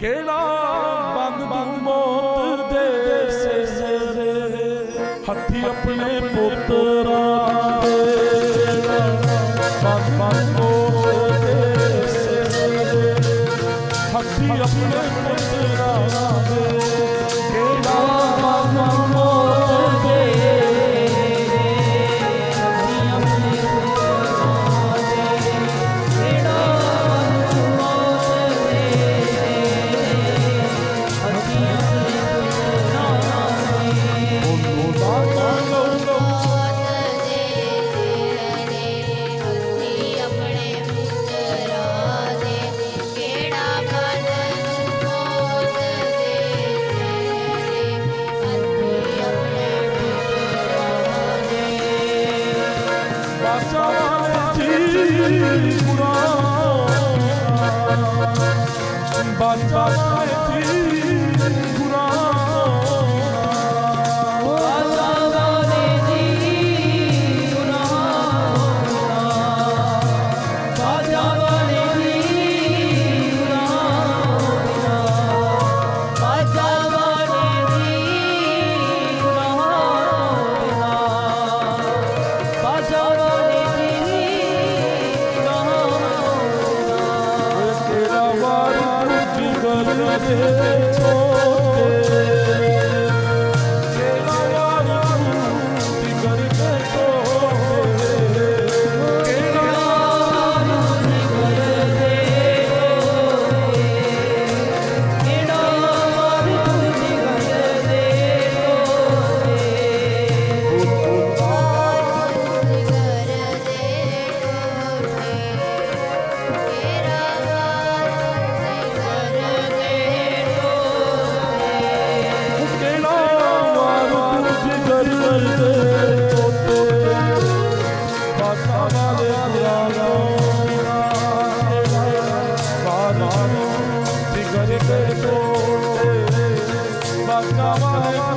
ਕਿਹੜਾ ਬੰਦ ਮੌਤ ਦੇ ਸਿਰੇ ਹੱਥੀ ਆਪਣੇ ਪੁੱਤਰਾਂ ਦੇ। ਬੰਦ ਮੌਤ ਦੇ ਸਿਰੇ ਹੱਥੀ ਆਪਣੇ ਪੁੱਤਰਾਂ ਗੁਰਾਂ ਬਾਚਾ Kadir'e ਬਾਸਾ ਵਾਲੇ ਆਲਾ ਬਾਰਾ